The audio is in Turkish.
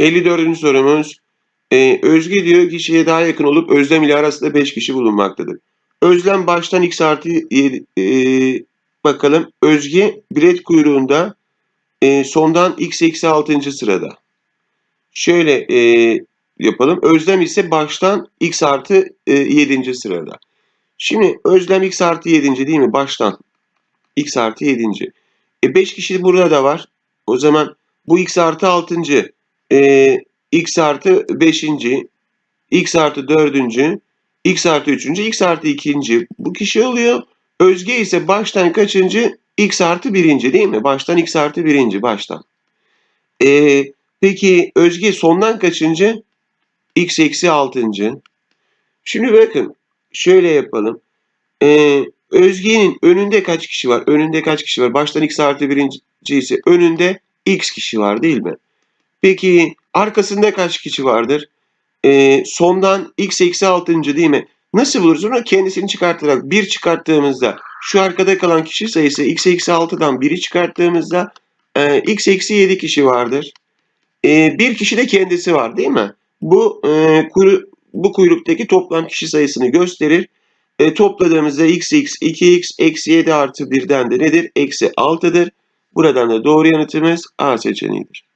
54. sorumuz. Ee, Özge diyor kişiye daha yakın olup Özlem ile arasında 5 kişi bulunmaktadır. Özlem baştan x artı 7, ee, bakalım. Özge bilet kuyruğunda ee, sondan x eksi 6. sırada. Şöyle ee, yapalım. Özlem ise baştan x artı ee, 7. sırada. Şimdi Özlem x artı 7. değil mi? Baştan x artı 7. E 5 kişi burada da var. O zaman bu x artı 6. E, x artı 5. x artı 4. x artı 3. x artı 2. Bu kişi oluyor. Özge ise baştan kaçıncı? x artı 1. değil mi? Baştan x artı 1. baştan. E, peki Özge sondan kaçıncı? x eksi 6. Şimdi bakın şöyle yapalım. Ee, Özge'nin önünde kaç kişi var? Önünde kaç kişi var? Baştan x artı birinci ise önünde x kişi var değil mi? Peki arkasında kaç kişi vardır? Ee, sondan x eksi 6. değil mi? Nasıl buluruz onu? Kendisini çıkartarak 1 çıkarttığımızda şu arkada kalan kişi sayısı x eksi 6'dan 1'i çıkarttığımızda e, x eksi 7 kişi vardır. E, bir kişi de kendisi var değil mi? Bu e, kuru, bu kuyruktaki toplam kişi sayısını gösterir. E, topladığımızda x x 2x eksi 7 artı 1'den de nedir? Eksi 6'dır. Buradan da doğru yanıtımız A seçeneğidir.